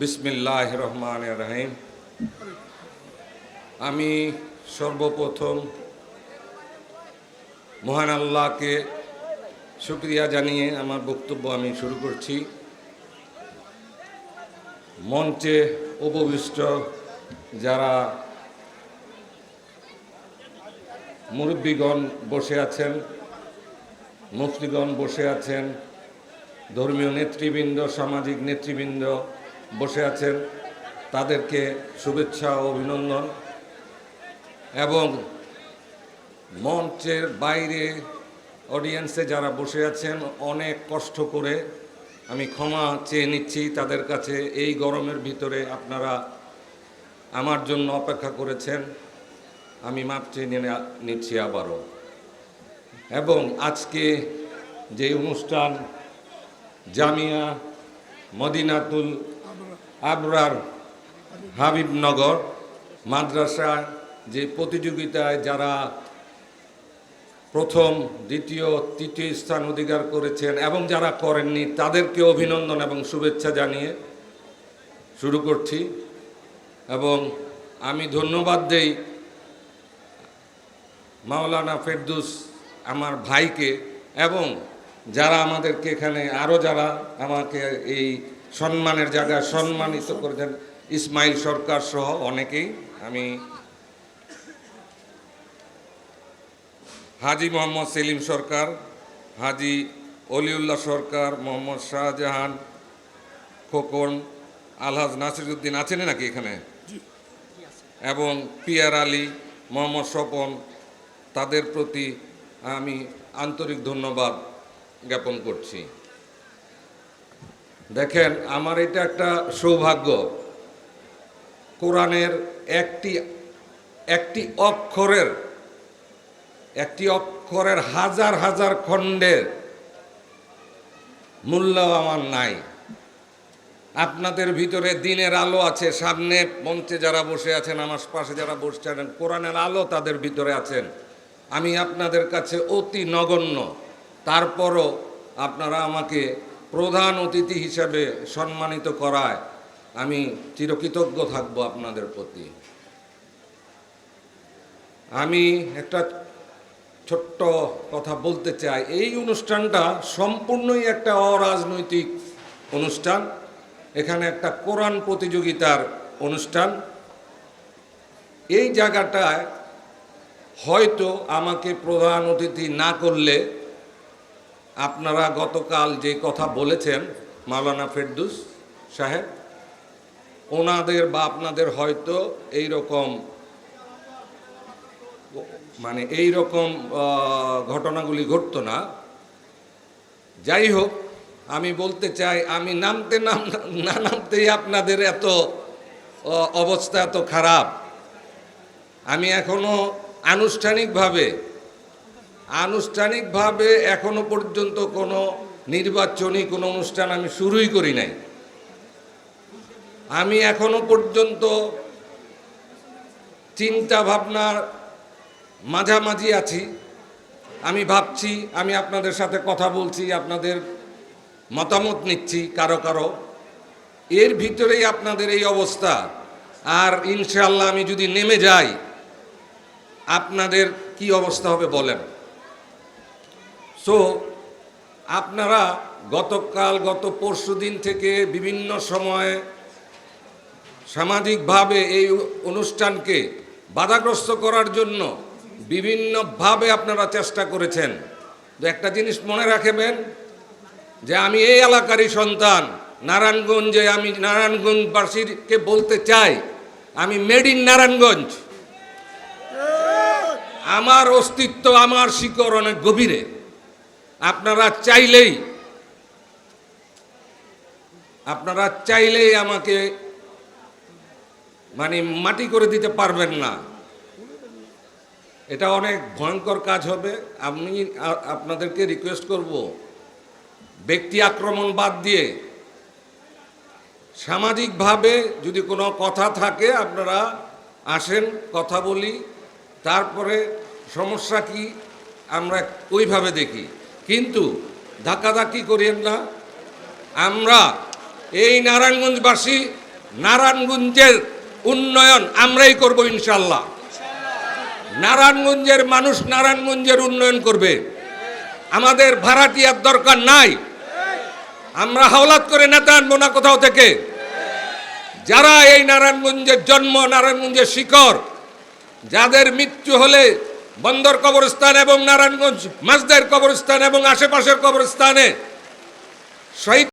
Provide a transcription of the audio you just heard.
বিসমিল্লাহ রহমান রহিম আমি সর্বপ্রথম মহান আল্লাহকে শুক্রিয়া জানিয়ে আমার বক্তব্য আমি শুরু করছি। মঞ্চে উপবিষ্ট যারা মুরব্বীগণ বসে আছেন, মুফতিগণ বসে আছেন, ধর্মীয় নেতৃবৃন্দ, সামাজিক নেতৃবৃন্দ বসে আছেন। তাদেরকে শুভেচ্ছা ও অভিনন্দন। এবং মঞ্চের বাইরে অডিয়েন্সে যারা বসে আছেন, অনেক কষ্ট করে আমি ক্ষমা চেয়ে নিচ্ছি। তাদের কাছে এই গরমের ভিতরে আপনারা আমার জন্য অপেক্ষা করেছেন। আমি মাপ চেয়ে নিচ্ছি আবারও। এবং আজকে যে অনুষ্ঠান, জামিয়া মদিনাতুল আবরার হাবিবনগর মাদ্রাসা যে প্রতিযোগিতায় যারা প্রথম, দ্বিতীয়, তৃতীয় স্থান অধিকার করেছেন এবং যারা করেননি, তাদেরকে অভিনন্দন এবং শুভেচ্ছা জানিয়ে শুরু করছি। এবং আমি ধন্যবাদ দেই মাওলানা ফেরদুস আমার ভাইকে এবং যারা আমাদেরকে এখানে আরও যারা আমাকে এই সম্মানের জায়গায় সম্মানিত করেছেন ইসমাইল সরকার সহ অনেকেই। আমি হাজি মোহাম্মদ সেলিম সরকার হাজি অলিউল্লাহ সরকার মোহাম্মদ শাহজাহান খোকন আলহাজ নাসিরুদ্দিন আছেন নাকি এখানে? এবং পিয়ার আলী মোহাম্মদ স্বপন তাদের প্রতি আমি আন্তরিক ধন্যবাদ জ্ঞাপন করছি। দেখেন, আমার এটা একটা সৌভাগ্য। কোরআনের একটি একটি অক্ষরের একটি অক্ষরের হাজার হাজার খণ্ডের মূল্য আমার নাই। আপনাদের ভিতরে দিনের আলো আছে, সামনে মঞ্চে যারা বসে আছেন, আমার পাশে যারা বসে আছেন, কোরআনের আলো তাদের ভিতরে আছেন। আমি আপনাদের কাছে অতি নগণ্য। তারপরও আপনারা আমাকে প্রধান অতিথি হিসাবে সম্মানিত করায় আমি চিরকৃতজ্ঞ থাকব আপনাদের প্রতি। আমি একটা ছোট্ট কথা বলতে চাই। এই অনুষ্ঠানটা সম্পূর্ণই একটা অরাজনৈতিক অনুষ্ঠান। এখানে একটা কোরআন প্রতিযোগিতার অনুষ্ঠান। এই জায়গাটায় হয়তো আমাকে প্রধান অতিথি না করলে আপনারা গতকাল যে কথা বলেছেন, মাওলানা ফেরদুস সাহেব, ওনাদের বা আপনাদের হয়তো এই রকম মানে এই রকম ঘটনাগুলি ঘটতো না। যাই হোক, আমি বলতে চাই, আমি নামতে নাম, না নামতেই আপনাদের এত অবস্থা এত খারাপ। আমি এখনও আনুষ্ঠানিকভাবে আনুষ্ঠানিকভাবে এখনও পর্যন্ত কোনো নির্বাচনী, কোনো অনুষ্ঠান আমি শুরুই করি নাই। আমি এখনও পর্যন্ত চিন্তা ভাবনার মাঝামাঝি আছি। আমি ভাবছি, আমি আপনাদের সাথে কথা বলছি, আপনাদের মতামত নিচ্ছি কারও কারও। এর ভিতরেই আপনাদের এই অবস্থা। আর ইনশাল্লাহ আমি যদি নেমে যাই, আপনাদের কি অবস্থা হবে বলেন? সো আপনারা গতকাল গত পরশু দিন থেকে বিভিন্ন সময়ে সামাজিকভাবে এই অনুষ্ঠানকে বাধাগ্রস্ত করার জন্য বিভিন্নভাবে আপনারা চেষ্টা করেছেন। তো একটা জিনিস মনে রাখবেন যে আমি এই এলাকারই সন্তান নারায়ণগঞ্জে আমি নারায়ণগঞ্জবাসীকে বলতে চাই আমি মেড ইন নারায়ণগঞ্জ। আমার অস্তিত্ব আমার শিকড় অনেক গভীরে। আপনারা চাইলেই আপনারা চাইলেই আমাকে মানে মাটি করে দিতে পারবেন না। এটা অনেক ভয়ঙ্কর কাজ হবে। আমি আপনাদেরকে রিকোয়েস্ট করব, ব্যক্তি আক্রমণ বাদ দিয়ে সামাজিকভাবে যদি কোনো কথা থাকে, আপনারা আসেন, কথা বলি, তারপরে সমস্যা কি আমরা ওইভাবে দেখি। কিন্তু ধাক্কাধাক্কি করিয়েন না। আমরা এই নারায়ণগঞ্জবাসী, নারায়ণগঞ্জের উন্নয়ন আমরাই করব ইনশাল্লাহ নারায়ণগঞ্জের মানুষ নারায়ণগঞ্জের উন্নয়ন করবে। আমাদের ভাড়াটিয়ার দরকার নাই। আমরা হাওলাত করে নেতা আনব না কোথাও থেকে। যারা এই নারায়ণগঞ্জের জন্ম, নারায়ণগঞ্জের শিকড়, যাদের মৃত্যু হলে বন্দর কবরস্থান এবং নারায়ণগঞ্জ মাসদের কবরস্থান এবং আশেপাশের কবরস্থানে শহীদ